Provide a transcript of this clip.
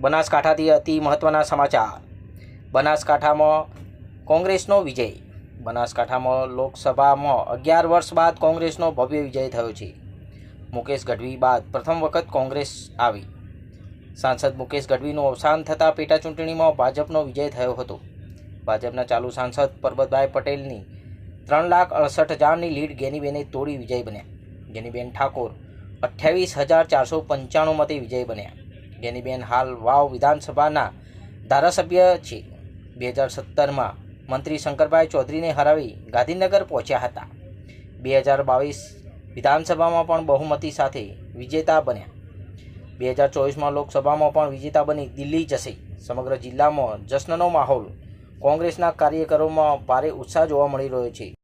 બનાસકાંઠાથી અતિ મહત્ત્વના સમાચાર. બનાસકાંઠામાં કોંગ્રેસનો વિજય. બનાસકાંઠામાં લોકસભામાં અગિયાર વર્ષ બાદ કોંગ્રેસનો ભવ્ય વિજય થયો છે. મુકેશ ગઢવી બાદ પ્રથમ વખત કોંગ્રેસ આવી. સાંસદ મુકેશ ગઢવીનું અવસાન થતાં પેટાચૂંટણીમાં ભાજપનો વિજય થયો હતો. ભાજપના ચાલુ સાંસદ પરબતભાઈ પટેલની ત્રણ લાખ અડસઠ હજારની લીડ ગેનીબેને તોડી વિજય બન્યા. ગેનીબેન ઠાકોર અઠ્યાવીસ હજાર ચારસો પંચાણું મતે વિજય બન્યા. ગેનીબેન હાલ વાવ વિધાનસભાના ધારાસભ્ય છે. બે હજાર સત્તરમાં મંત્રી શંકરભાઈ ચૌધરીને હરાવી ગાંધીનગર પહોંચ્યા હતા. બે હજાર બાવીસ વિધાનસભામાં પણ બહુમતી સાથે વિજેતા બન્યા. બે હજાર ચોવીસમાં લોકસભામાં પણ વિજેતા બની દિલ્હી જશે. સમગ્ર જિલ્લામાં જશ્નનો માહોલ કોંગ્રેસના કાર્યકરોમાં ભારે ઉત્સાહ જોવા મળી રહ્યો છે.